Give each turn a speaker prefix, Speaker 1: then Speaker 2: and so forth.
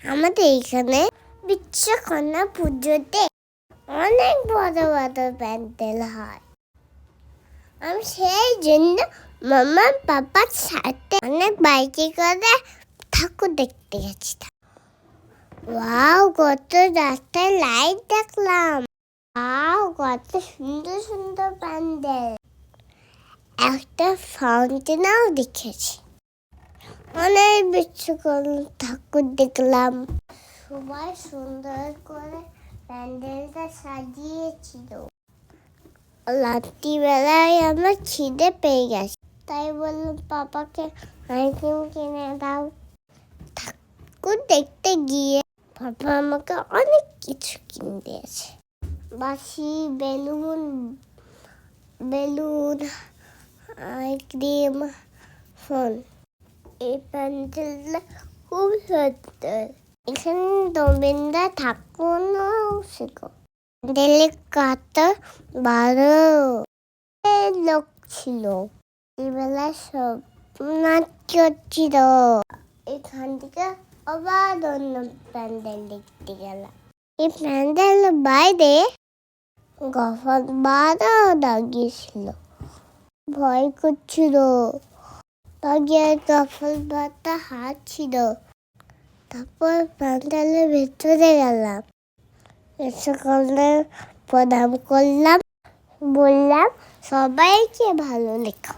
Speaker 1: আমাদের এখানে বিশ্বকর্মা পুজোতে অনেক বড় বড় প্যান্ডেল হয়। আমি সেই জন্য মামা পাপার সাথে অনেক বাইকে করে ঠাকুর দেখতে গেছিলাম। ওয়াও, কত রাস্তায় লাইট দেখলাম। ওয়াও, কত সুন্দর সুন্দর প্যান্ডেল। একটা ফাউন্টেনও দেখেছি। অনেক বিশ্বকর্মা ঠাকুর দেখলাম। সবাই সুন্দর করে প্যান্ডেলটা সাজিয়েছিল। রাত্রিবেলায় আমার খিদে পেয়ে গেছে। তাই বললাম পাপাকে আইসক্রিম কিনে দাও। ঠাকুর দেখতে গিয়ে পাপা আমাকে অনেক কিছু কিনে দিয়েছে। বাসি বেলুন বেলুন আইসক্রিম ফোন এই প্যান্ডেলটা খুব সুন্দর এখানে রবীন্দ্র ঠাকুরও ছিল প্যান্ডেলে কত বড় লোক ছিল এবেলা সব নাচ এখান থেকে আবার অন্য প্যান্ডেল দেখতে গেলাম এই প্যান্ডেল বাইরে গফর বারও দাগিয়েছিল ভয় করছিল দাগিয়ে তখন বারটা হাত ছিল। তারপর প্যান্ডেলের ভেতরে গেলাম। সকালে প্রণাম করলাম, বললাম, সবাইকে ভালো লেখো।